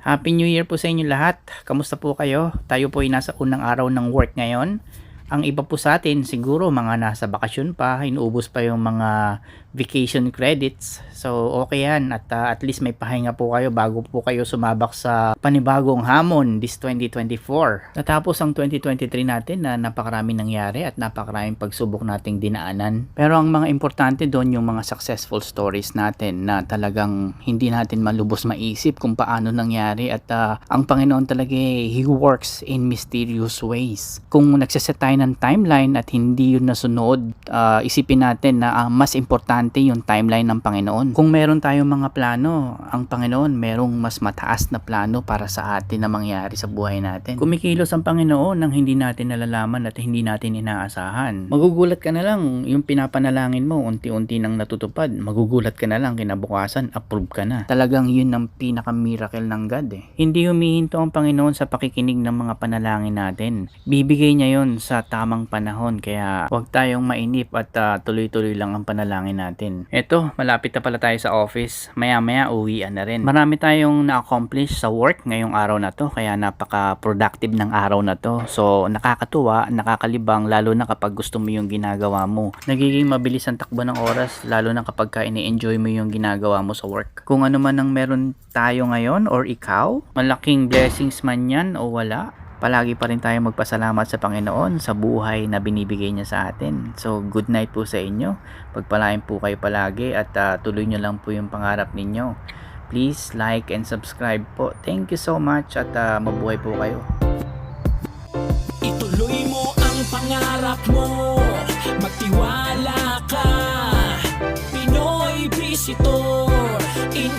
Happy New Year po sa inyo lahat. Kamusta po kayo? Tayo po ay nasa unang araw ng work ngayon. Ang iba po sa atin siguro mga nasa bakasyon pa, inuubos pa yung mga vacation credits. So okay yan at uh, at least may pahinga po kayo bago po kayo sumabak sa panibagong hamon this 2024. Natapos ang 2023 natin na napakarami nangyari at napakaraming pagsubok nating dinaanan. Pero ang mga importante doon yung mga successful stories natin na talagang hindi natin malubos maisip kung paano nangyari at uh, ang Panginoon talaga eh, He works in mysterious ways. Kung nagsaset tayo ng timeline at hindi yun nasunod, uh, isipin natin na ang mas importante yung timeline ng Panginoon. Kung meron tayong mga plano, ang Panginoon merong mas mataas na plano para sa atin na mangyari sa buhay natin. Kumikilos ang Panginoon nang hindi natin nalalaman at hindi natin inaasahan. Magugulat ka na lang yung pinapanalangin mo unti-unti nang natutupad. Magugulat ka na lang kinabukasan approve ka na. Talagang yun ang pinaka-miracle ng God eh. Hindi humihinto ang Panginoon sa pakikinig ng mga panalangin natin. Bibigay niya yon sa tamang panahon kaya huwag tayong mainip at ah, tuloy-tuloy lang ang panalangin natin. Eto, malapit na pala tayo sa office. Maya-maya uwian na rin. Marami tayong na-accomplish sa work ngayong araw na to kaya napaka-productive ng araw na to. So, nakakatuwa, nakakalibang lalo na kapag gusto mo yung ginagawa mo. Nagiging mabilis ang takbo ng oras lalo na kapag ka ini-enjoy mo yung ginagawa mo sa work. Kung ano man ang meron tayo ngayon or ikaw, malaking blessings man yan o wala, palagi pa rin tayo magpasalamat sa Panginoon sa buhay na binibigay niya sa atin. So, good night po sa inyo. Pagpalain po kayo palagi at ah, tuloy nyo lang po yung pangarap ninyo. Please like and subscribe po. Thank you so much at ah, mabuhay po kayo. Ituloy mo ang pangarap mo Magtiwala ka Pinoy Visitor In